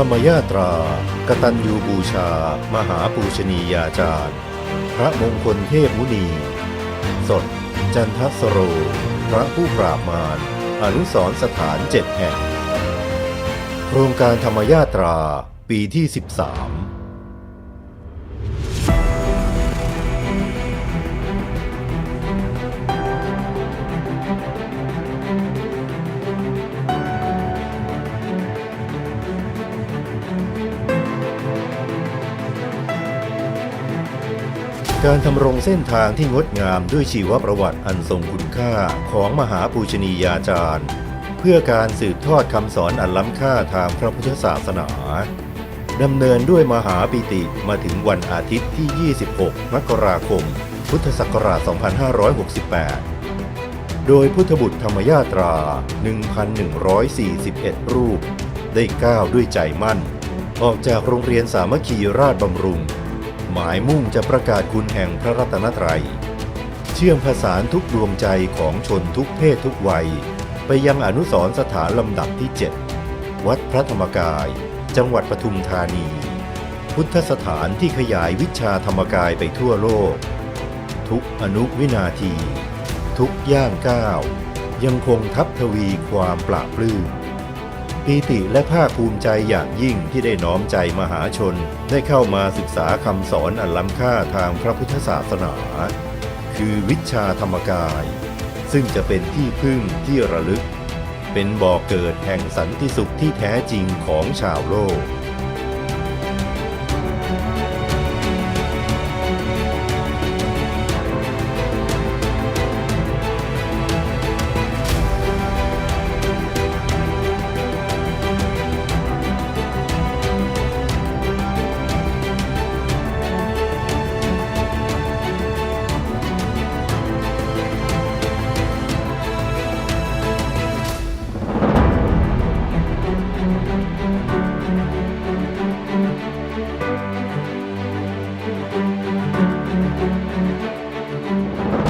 รรมยาตรากตัญญูบูชา มหาปูชนียาจารย์ พระมงคลเทพมุนี สด จันทสโร พระผู้ปราบมารอนุสรสถานเจ็ดแห่ง โครงการธรรมยาตราปีที่ 13 การทำรงเส้นทางที่งดงามด้วยชีวประวัติอันทรงคุณค่าของมหาปูชนียาจารย์ เพื่อการสืบทอดคำสอนอันล้ำค่าทางพระพุทธศาสนาดำเนินด้วยมหาปิติมาถึงวันอาทิตย์ที่ 26 มกราคม พุทธศักราช 2568 โดยพุทธบุตรธรรมยาตรา 1,141 รูป ได้ก้าวด้วยใจมั่น ออกจากโรงเรียนสามัคคีราชบำรุง หมายมุ่งจะประกาศคุณแห่งพระรัตนตรัย เชื่อมผสานทุกดวงใจของชนทุกเพศทุกวัย ไปยังอนุสรณ์สถานลำดับที่ 7 วัดพระธรรมกาย จังหวัดปทุมธานี พุทธสถานที่ขยายวิชาธรรมกายไปทั่วโลก ทุกอนุวินาที ทุกย่างก้าวยังคงทับทวีความปราบปลื้ม ปีติและภาคภูมิใจอย่างยิ่งที่ได้น้อมใจมหาชน ได้เข้ามาศึกษาคำสอนอันล้ำค่าทางพระพุทธศาสนา คือวิชาธรรมกาย ซึ่งจะเป็นที่พึ่งที่ระลึก เป็นบ่อกเกิดแห่งสันติสุขที่แท้จริงของชาวโลก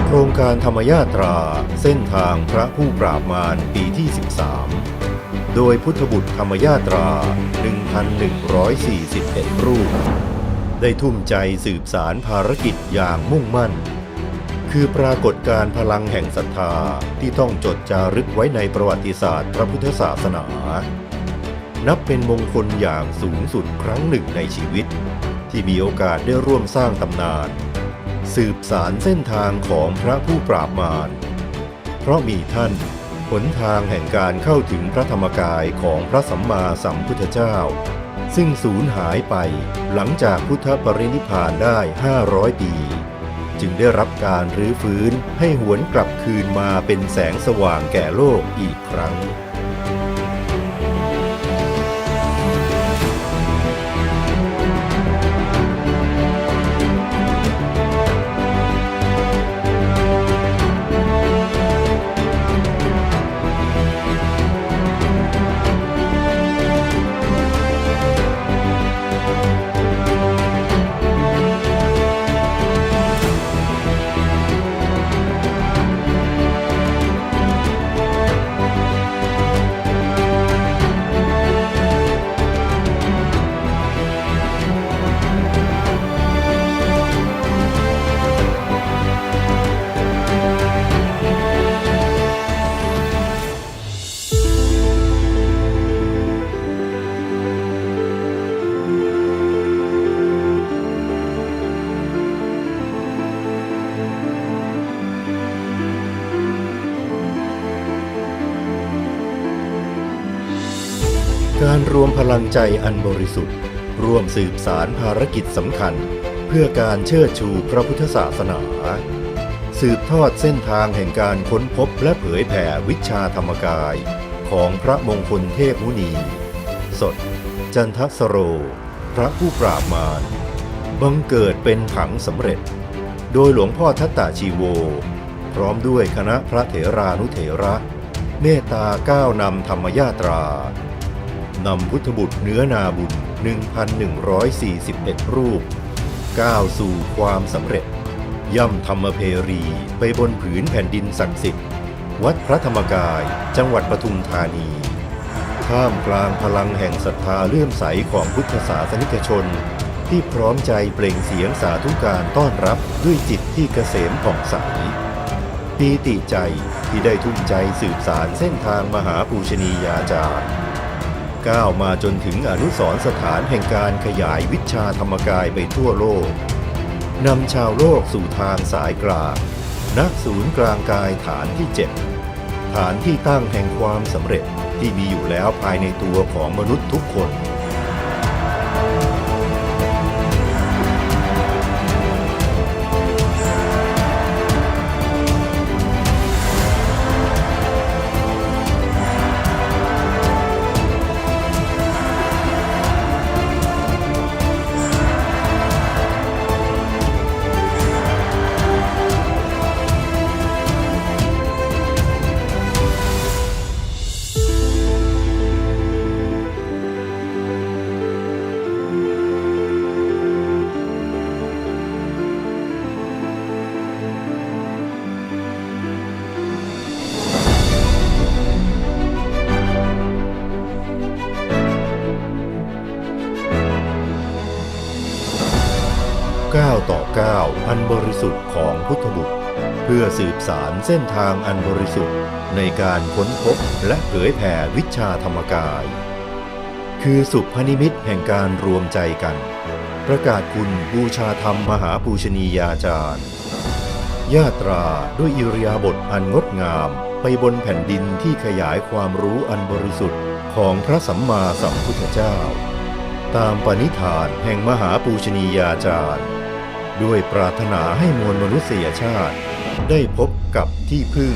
โครงการธรรมยาตราเส้นทางพระผู้ปราบมารปีที่ 13 โดยพุทธบุตรธรรมยาตรา 1,141 รูป ได้ทุ่มใจสืบสารภารกิจอย่างมุ่งมั่น คือปรากฏการพลังแห่งศรัทธาที่ต้องจดจารึกไว้ในประวัติศาสตร์พระพุทธศาสนา นับเป็นมงคลอย่างสูงสุดครั้งหนึ่งในชีวิต ที่มีโอกาสได้ร่วมสร้างตำนาน สืบสารเส้นทางของพระผู้ปราบมาร เพราะมีท่านหนทางแห่งการเข้าถึงพระธรรมกายของพระสัมมาสัมพุทธเจ้า ซึ่งสูญหายไปหลังจากพุทธปรินิพานได้ 500 ปี จึงได้รับการรื้อฟื้นให้หวนกลับคืนมาเป็นแสงสว่างแก่โลกอีกครั้ง การรวมพลังใจอันบริสุทธิ์ ร่วมสืบสารภารกิจสำคัญ เพื่อการเชิดชูพระพุทธศาสนา สืบทอดเส้นทางแห่งการค้นพบและเผยแผ่วิชาธรรมกาย ของพระมงคลเทพมุนี สด จันทสโร พระผู้ปราบมารบังเกิดเป็นผังสำเร็จ โดยหลวงพ่อทัตตาชีโว พร้อมด้วยคณะพระเถรานุเถระ เมตตาก้าวนำธรรมยาตรา นำพุทธบุตรเนื้อนาบุญ 1,141 รูป ก้าวสู่ความสำเร็จ ย่ำธรรมเพรีไปบนผืนแผ่นดินศักดิ์สิทธิ์ วัดพระธรรมกาย จังหวัดปทุมธานี ท่ามกลางพลังแห่งศรัทธาเลื่อมใสของพุทธศาสนิกชน ที่พร้อมใจเปล่งเสียงสาธุการต้อนรับด้วยจิตที่เกษมผ่องใสปีติใจที่ได้ทุ่มใจสืบสารเส้นทางมหาปูชนียาจารย์ ก้าวมาจนถึงอนุสรสถานแห่งการขยายวิชาธรรมกายไปทั่วโลก นำชาวโลกสู่ทางสายกลางนักศูนย์กลางกายฐานที่ 7 ฐานที่ตั้งแห่งความสำเร็จที่มีอยู่แล้วภายในตัวของมนุษย์ทุกคน 9ต่อ9อันบริสุทธิ์ของพุทธบุตร เพื่อสืบสารเส้นทางอันบริสุทธิ์ในการค้นพบและเผยแผ่วิชาธรรมกาย คือสุพนิมิตแห่งการรวมใจกัน ประกาศคุณบูชาธรรมมหาปูชนียาจารย์ญาตราด้วยอิริยาบถอันงดงามไปบนแผ่นดินที่ขยายความรู้อันบริสุทธิ์ของพระสัมมาสัมพุทธเจ้า ตามปณิธานแห่งมหาปูชนียาจารย์ ด้วยปรารถนาให้มวลมนุษยชาติ ได้พบกับที่พึ่ง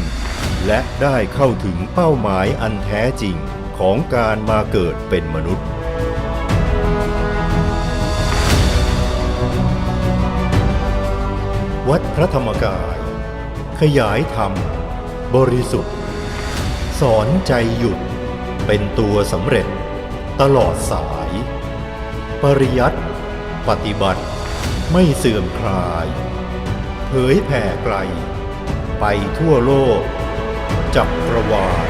และได้เข้าถึงเป้าหมายอันแท้จริงของการมาเกิดเป็นมนุษย์วัดพระธรรมกาย ขยายธรรม บริสุทธิ์ สอนใจหยุด เป็นตัวสำเร็จ ตลอดสาย ปริยัติ ปฏิบัติ ไม่เสื่อมคลาย เผยแผ่ไกล ไปทั่วโลก จับประวาล